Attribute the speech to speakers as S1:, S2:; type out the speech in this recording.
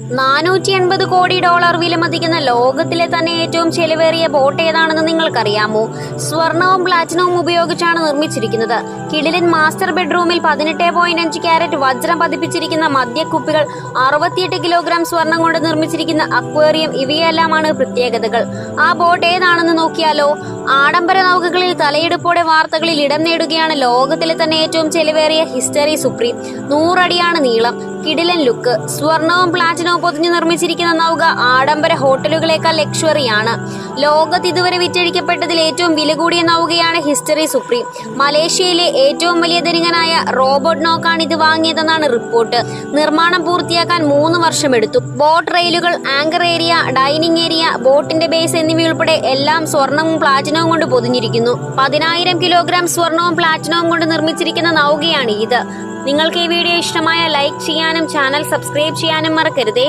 S1: നാനൂറ്റി എൺപത് കോടി ഡോളർ വിലമതിക്കുന്ന ലോകത്തിലെ തന്നെ ഏറ്റവും ചെലവേറിയ ബോട്ട് ഏതാണെന്ന് നിങ്ങൾക്കറിയാമോ? സ്വർണവും പ്ലാറ്റിനവും ഉപയോഗിച്ചാണ് നിർമ്മിച്ചിരിക്കുന്നത്. കിടിലൻ മാസ്റ്റർ ബെഡ്റൂമിൽ പതിനെട്ട് പോയിന്റ് അഞ്ച് ക്യാരറ്റ് വജ്രം പതിപ്പിച്ചിരിക്കുന്ന മദ്യക്കുപ്പികൾ അറുപത്തിയെട്ട് കിലോഗ്രാം സ്വർണം കൊണ്ട് നിർമ്മിച്ചിരിക്കുന്ന അക്വേറിയം ഇവയെല്ലാമാണ് പ്രത്യേകതകൾ. ആ ബോട്ട് ഏതാണെന്ന് നോക്കിയാലോ? ആഡംബര നൗകകളിൽ തലയെടുപ്പോടെ വാർത്തകളിൽ ഇടം നേടുകയാണ് ലോകത്തിലെ തന്നെ ഏറ്റവും ചെലവേറിയ ഹിസ്റ്ററി സുപ്രീം. നൂറടിയാണ് നീളം കിടിലൻ ലുക്ക്. സ്വർണവും പ്ലാറ്റിനവും പൊതിഞ്ഞു നിർമ്മിച്ചിരിക്കുന്ന നൗക ആഡംബര ഹോട്ടലുകളേക്കാൾ ലക്ഷറിയാണ്. ലോകത്ത് ഇതുവരെ വിറ്റഴിക്കപ്പെട്ടതിൽ ഏറ്റവും വില കൂടിയ നൗകയാണ് ഹിസ്റ്ററി സുപ്രീം. മലേഷ്യയിലെ ഏറ്റവും വലിയ ധനികനായ റോബോട്ട് നോക്കാണ് ഇത് വാങ്ങിയതെന്നാണ് റിപ്പോർട്ട്. നിർമ്മാണം പൂർത്തിയാക്കാൻ മൂന്ന് വർഷമെടുത്തു. ബോട്ട് റെയിലുകൾ ആങ്കർ ഏരിയ ഡൈനിങ് ഏരിയ ബോട്ടിന്റെ ബേസ് എന്നിവയുൾപ്പെടെ എല്ലാം സ്വർണവും പ്ലാറ്റിനവും കൊണ്ട് പൊതിഞ്ഞിരിക്കുന്നു. പതിനായിരം കിലോഗ്രാം സ്വർണവും പ്ലാറ്റിനവും കൊണ്ട് നിർമ്മിച്ചിരിക്കുന്ന നൗകയാണ് ഇത് നിങ്ങൾക്ക് ഈ വീഡിയോ ഇഷ്ടമായ ലൈക്ക് ചെയ്യാനും ചാനൽ സബ്സ്ക്രൈബ് ചെയ്യാനും മറക്കരുതേ.